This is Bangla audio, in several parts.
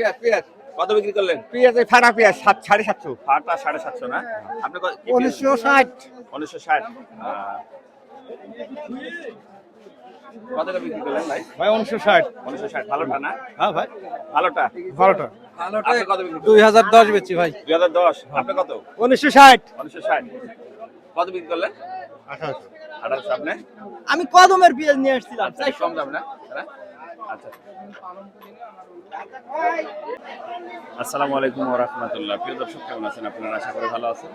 পেঁয়াজ পেঁয়াজ। কত বিক্রি করলেন? পেঁয়াজ ফাটা পেঁয়াজ সাত সাড়ে সাতশো। ফাটা সাড়ে সাতশো না? আপনি? উনিশশো ষাট। উনিশশো ষাট। কত বিক্রি করলেন ভাই? ভাই উনিশশো ষাট। উনিশশো ষাট। ভালোটা না? হ্যাঁ ভাই। ভালোটা? ভালোটা। কত বিক্রি দুই হাজার দশ বেচছি ভাই। দুই হাজার দশ। আপনি কত? উনিশশো ষাট। উনিশশো ষাট। কত বিক্রি করলেন? আঠারোশো। আঠারোশো আপনি? আমি কদমের পেঁয়াজ নিয়ে আসছিলাম। কম দাম না? আচ্ছা আসসালামু আলাইকুম রাহমাতুল্লাহ প্রিয় দর্শক, কেমন আছেন আপনারা? আশা করি ভালো আছেন।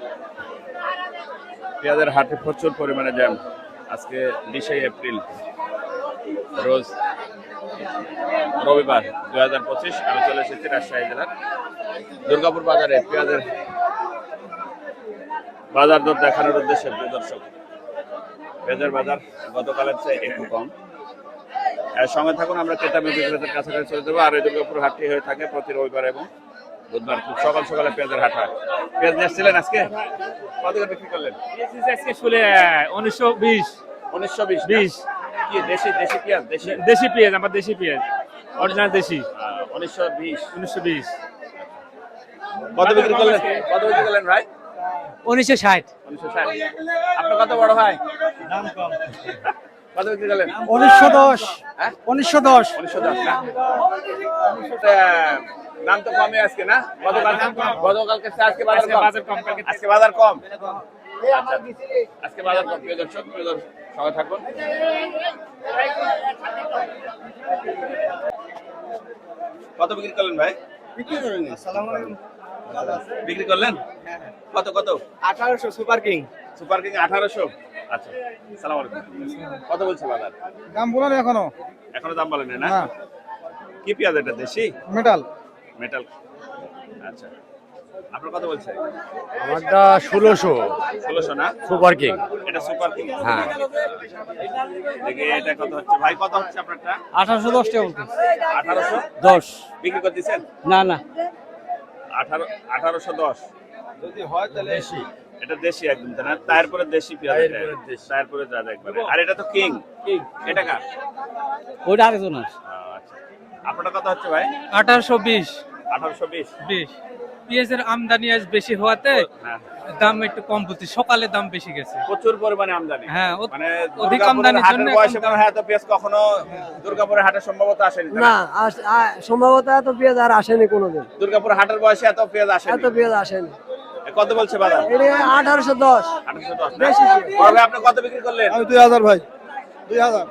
পেঁয়াজের হাটে প্রচুর পরিমাণে জ্যাম। আজকে বিশে এপ্রিল, রোজ রবিবার দুই হাজার পঁচিশ, আমি চলে এসেছি রাজশাহী জেলার দুর্গাপুর বাজারে পেঁয়াজের বাজার দর দেখানোর উদ্দেশ্যে। প্রিয় দর্শক, পেঁয়াজের বাজার গতকালের চেয়ে একটু কম। সঙ্গে থাকুন আমরা ক্রেতা বিক্রেতার কাছাকাছি চলে যাব। আর এই দুর্গাপুর হাটটি হয়ে থাকে প্রতি রবিবার এবং বুধবার খুব সকাল সকালে পেঁয়াজের হাট হয়। পেঁয়াজ নিয়ে এসেছিলেন আজকে? কত করে বিক্রি করলেন? আজকে শুলে উনিশশো বিশ। উনিশশো বিশ বিশ। কি দেশি দেশি পেঁয়াজ দেশি? দেশি পেঁয়াজ আমার দেশি পেঁয়াজ। অরিজিনাল দেশি। উনিশশো বিশ। উনিশশো বিশ। কত বিক্রি করলেন? কত বিক্রি করলেন ভাই? উনিশশো ষাট। উনিশশো ষাট। আপনার কত বড় ভাই? কত বিক্রি করলেন? উনিশশো দশ। হ্যাঁ? উনিশশো দশ। উনিশশো দশ না? দাম তো কমে আজকে না? গতকাল গতকালকে আজকে বাজার কম? বাজার কম, কালকে- আজকে বাজার কম? আজকে বাজার কম। প্রিয় দর্শক প্রিয় দর্শক সঙ্গে থাকুন। কত বিক্রি করলেন ভাই? বিক্রি করলেন? কত কত? আঠারোশো সুপার কিং। সুপার কিং আঠারোশো। আচ্ছা সালাম আলাইকুম। কত বলছে বাজার? দাম বলো না এখনও। এখনও দাম বলেন না? না। কি পেঁয়াজ এটা দেশি? মেটাল। মেটাল। আচ্ছা আপনার কত বলছে? আমারটা ষোলোশো। ষোলোশো না? Super king. এটা সুপার কিং। হ্যাঁ। দেখি এটা কত হচ্ছে? ভাই কত হচ্ছে আপনারটা? আঠারোশো দশ টাকা বলতে আঠারোশো? দশ। বিক্রি করে দিচ্ছেন না না। আঠারো আঠারোশো দশ। যদি হয় তাহলে এটা দেশি একদম তাই না? তারপরে দেশি পেঁয়াজ তারপরে একবারে। আর এটা তো কিং। এটা কার? ওইটা আচ্ছা। আপনারটা কত হচ্ছে ভাই? আঠারোশো বিশ। আঠারোশো বিশ। বিশ। পেঁয়াজের আমদানি আজ বেশি হওয়াতে হ্যাঁ। দাম একটু কম বলছি। সকালে দাম বেশি গেছে। প্রচুর পরিমাণে আমদানি। হ্যাঁ, মানে অধিক আমদানির জন্য বয়সে মনে হয় এত পেঁয়াজ কখনো দুর্গাপুরের হাটের সম্ভবত আসেনি না? সম্ভবত এত পেঁয়াজ আর আসেনি কোনোদিন। দুর্গাপুর হাটের বয়সে এত পেঁয়াজ আসেনি। এত পেঁয়াজ আসেনি। কত বলছে বাজার? এটা আঠারোশো দশ। আঠারোশো আপনি কত বিক্রি করলেন? আমি দুই হাজার ভাই। দুই হাজার।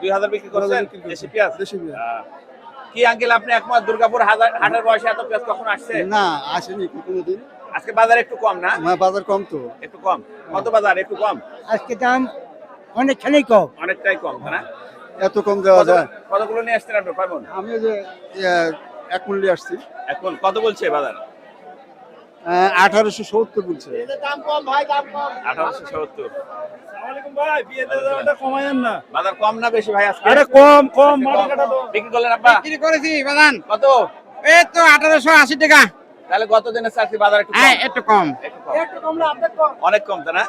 দুই হাজার বিক্রি করছেন। দেশি পেঁয়াজ? দেশি পেঁয়াজ। কি আঙ্কেল আপনি একমাত্র দুর্গাপুর হাজার হাটের বয়সে এত পেঁয়াজ কখন আসছে? না আসেনি কোনোদিন। আজকে বাজার একটু কম না? না বাজার কম তো। একটু কম। কত বাজার? একটু কম? আজকে দাম অনেকখানি কম। অনেকটাই কম না? এত কম দেওয়া যায়। কতগুলো নিয়ে আসছেন আপনি? মণ? আমি যে এক মূল্যে আসছি। এখন কত বলছে বাজার? আঠারোশো সত্তর বলছে। আঠারোশো সত্তর। কমায়েন না। বাজার কম না বেশি ভাই আরে কম কম কম। বিক্রি করলেন আব্বা? বিক্রি করেছি বাদান কত? এই তো আঠারোশো আশি টাকা। তাহলে গত দিনের চাকরি বাজার একটু কম। হ্যাঁ একটু কম। একটু কম। অনেক কম তাই না?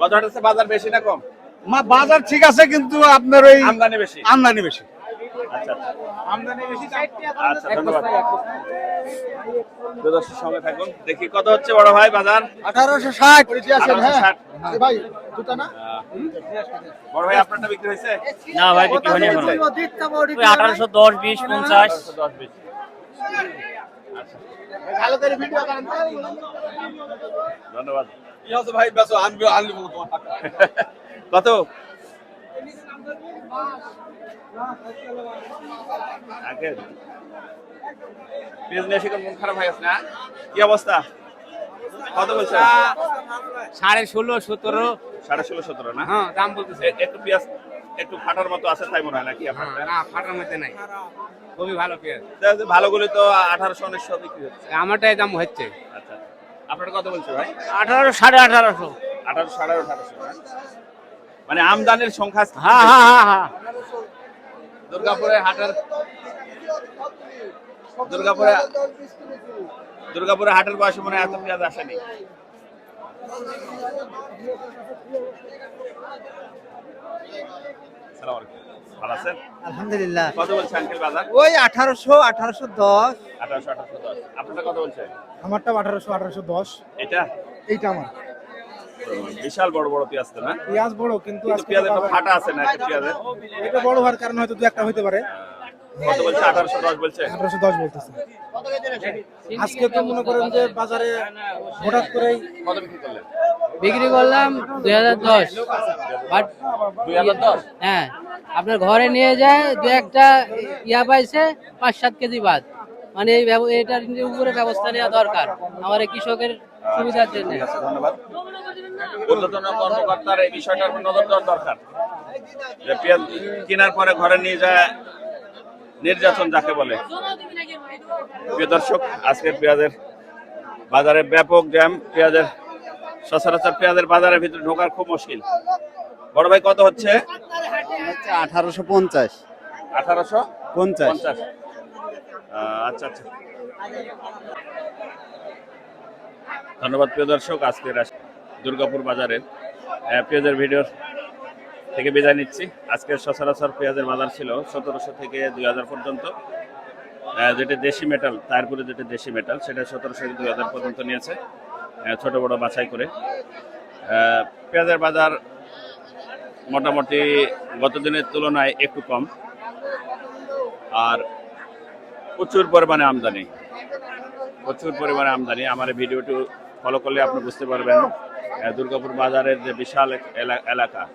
গত হাটের বাজার বেশি না কম? মা বাজার ঠিক আছে কিন্তু আপনার ওই আমদানি বেশি। আমদানি বেশি। আচ্ছা আচ্ছা। ধন্যবাদ। দর্শক সঙ্গে থাকুন। দেখি কত হচ্ছে বড় ভাই বাজার? আঠারোশো ষাট। আঠারোশো ষাট। ভাই দুটা না? বড় ভাই আপনারটা বিক্রি হয়েছে? না ভাই বিক্রি হয়নি এখনও। আঠারোশো দশ বিশ পঞ্চাশ। দশ বিশ ধন্যবাদ। ভাই? বেসো আনবে আনলি কত? আঙ্কেল বিজনেস এখন মন খারাপ হয়ে গেছে না? কি অবস্থা? কত বলছে? সাড়ে ষোলো সতেরো। সাড়ে ষোলো সতেরো না? হ্যাঁ দাম বলতেছে। একটু পেঁয়াজ একটু ফাটার মতো আছে তাই মনে হয় নাকি না ফাটার মধ্যে নাই। খুবই ভালো পেঁয়াজ। ভালোগুলি তো আঠারোশো উনিশশো বিক্রি হচ্ছে। আমারটাই দাম হচ্ছে। আচ্ছা আপনার কত বলছে ভাই? আঠারো সাড়ে আঠারোশো। আঠারোশো সাড়ে আঠারোশো মানে আমদানির সংখ্যা হ্যাঁ হ্যাঁ হ্যাঁ হ্যাঁ। দুর্গাপুরে হাটের দুর্গাপুরে দুর্গাপুরে হাটের বয়সে মনে হয় এত পেঁয়াজ আসেনি। ভালো আছেন? আলহামদুলিল্লাহ। কত বলছে আঙ্কেল বাজার? ওই আঠারোশো আঠারোশো দশ। আঠারোশো আঠারোশো দশ। আপনারা কত বলছে? আমারটা আঠারোশো আঠারোশো দশ। এটা এইটা আমার। বিশাল বড় বড় পেঁয়াজ তো না? পেঁয়াজ বড় কিন্তু পেঁয়াজের তো ফাটা আছে না একটা পেঁয়াজের? এটা বড় হওয়ার কারণে হয়তো দু একটা হইতে পারে। কত বলছে? আঠারোশো দশ বলছে? আঠারোশো দশ বলতেছে। আজকে তো মনে করেন যে বাজারে হঠাৎ করেই কত বিক্রি করলেন? বিক্রি করলাম দুই হাজার দশ। বাট দুই হাজার দশ? হ্যাঁ আপনার ঘরে নিয়ে যায় দু একটা ইয়া পাইছে পাঁচ সাত কেজি বাদ। মানে এই এটার উপরে ব্যবস্থা নেওয়া দরকার। আমার কৃষকের সুবিধার জন্য। ধন্যবাদ। ঊর্ধ্বতন কর্মকর্তার এই বিষয়টার নজর দেওয়ার দরকার। যে পেঁয়াজ কেনার পরে ঘরে নিয়ে যায় নির্যাতন যাকে বলে। প্রিয় দর্শক আজকের পেঁয়াজের বাজারে ব্যাপক জ্যাম। পেঁয়াজের সচরাচর পেঁয়াজের বাজারের ভিতরে ঢোকার খুব মুশকিল। বড় ভাই কত হচ্ছে? আঠারোশো পঞ্চাশ। আঠারোশো পঞ্চাশ। পঞ্চাশ। আচ্ছা আচ্ছা। ধন্যবাদ প্রিয় দর্শক আজকের দুর্গাপুর বাজারের পেঁয়াজের ভিডিওর থেকে বিদায় নিচ্ছি। আজকের সচরাচর পেঁয়াজের বাজার ছিল সতেরোশো থেকে দুই হাজার পর্যন্ত। যেটা দেশি মেটাল তারপরে যেটা দেশি মেটাল সেটা সতেরোশো থেকে দুই হাজার পর্যন্ত নিয়েছে ছোট বড় বাছাই করে। পেঁয়াজের বাজার মোটামুটি গত দিনের তুলনায় একটু কম, আর প্রচুর পরিমাণে আমদানি। প্রচুর পরিমাণে আমদানি। আমার ভিডিওটি ফলো করলে আপনি বুঝতে পারবেন দুর্গাপুর বাজারের যে বিশাল এলা- এলাকা,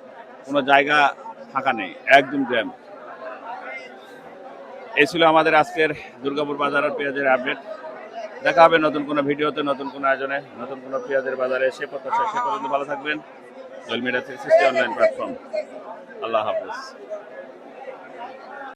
কোনো জায়গা ফাঁকা নেই, একদম জ্যাম। এই ছিল আমাদের আজকের দুর্গাপুর বাজারের পেঁয়াজের আপডেট। দেখা হবে নতুন কোনো ভিডিওতে, নতুন কোনো আয়োজনে, নতুন কোনো পেঁয়াজের বাজারে। সে প্রত্যাশা সে পর্যন্ত ভালো থাকবেন। Jalmira three sixty online platform. আল্লাহ হাফিজ।